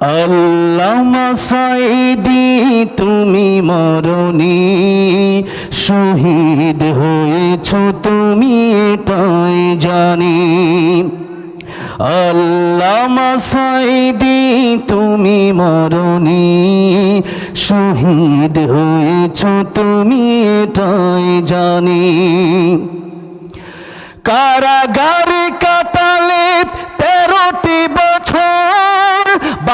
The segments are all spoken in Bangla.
আল্লামা সাইদি, তুমি মরণি। শহীদ হয়েছ তুমি, এটাই জানি। আল্লামা সাইদি, তুমি মরণি। শহীদ হয়েছ তুমি, এটাই জানি। কারাগারে বছর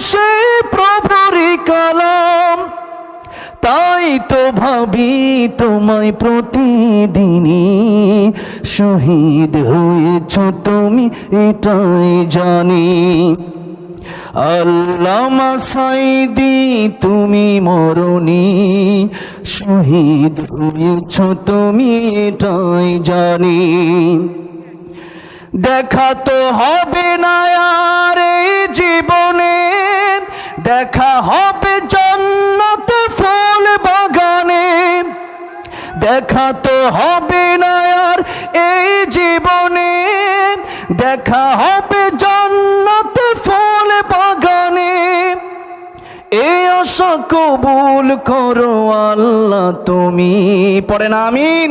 সেই প্রভুরি কালাম। তাই তো ভাবি তোমায় প্রতিদিনই শহীদ হয়েছ তুমি, এটাই জানি। আল্লামা সাইদি তুমি মরণি, শহীদ হয়েছ তুমি, এটাই জানি। দেখা তো হবে না আর জীবনে দেখা হবে জন্নত ফুল বাগানে। দেখা তো হবে না আর এই জীবনে। দেখা হবে জন্নত ফুল বাগানে। এই আশা কবুল করো আল্লাহ তুমি পড়েন আমিন।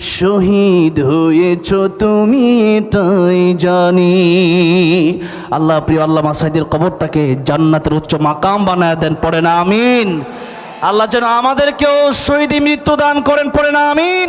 শহীদ হয়েছ তুমি তাই জানি। আল্লাহ প্রিয় আল্লাহ মাসাইদের কবরটাকে জান্নাতের উচ্চ মাকাম বানায় দেন, পড়ে না, আমিন। আল্লাহ যেন আমাদেরকেও শহীদ মৃত্যু দান করেন, পড়ে না, আমিন।